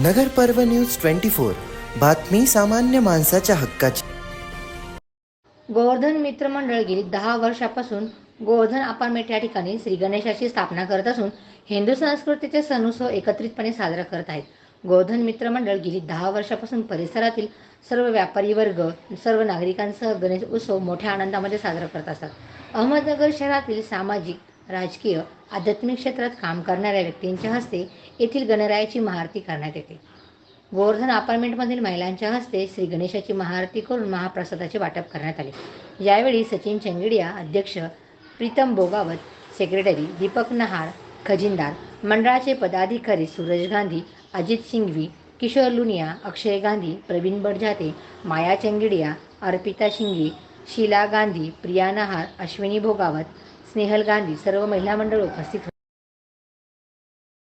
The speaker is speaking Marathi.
नगर पर्व न्यूज ट्वेंटी फोर. बातमी सामान्य माणसाच्या हक्काची. गोवर्धन मित्र मंडळ गेली दहा वर्षापासून गोवर्धन अपार्टमेंट या ठिकाणी श्री गणेशाची स्थापना करत असून हिंदू संस्कृतीचे सण उत्सव एकत्रितपणे साजरा करत आहेत. गोवर्धन मित्र मंडळ गेली दहा वर्षापासून परिसरातील सर्व व्यापारी वर्ग सर्व नागरिकांसह गणेश उत्सव मोठ्या आनंदामध्ये साजरा करत असतात. अहमदनगर शहरातील सामाजिक राजकीय आध्यात्मिक क्षेत्रात काम करणाऱ्या व्यक्तींच्या हस्ते येथील गणरायाची महाआरती करण्यात येते. गोवर्धन अपार्टमेंटमधील महिलांच्या हस्ते श्री गणेशाची महाआरती करून महाप्रसादाचे वाटप करण्यात आले. यावेळी सचिन चंगिडिया अध्यक्ष प्रीतम बोगावत सेक्रेटरी दीपक नहार खजिनदार मंडळाचे पदाधिकारी सूरज गांधी अजित सिंघवी किशोर लुनिया अक्षय गांधी प्रवीण बडजाते माया चंगिडिया अर्पिता शिंगे शीला गांधी प्रिया नहार अश्विनी भोगावत स्नेहल गांधी सर्व महिला मंडळ उपस्थित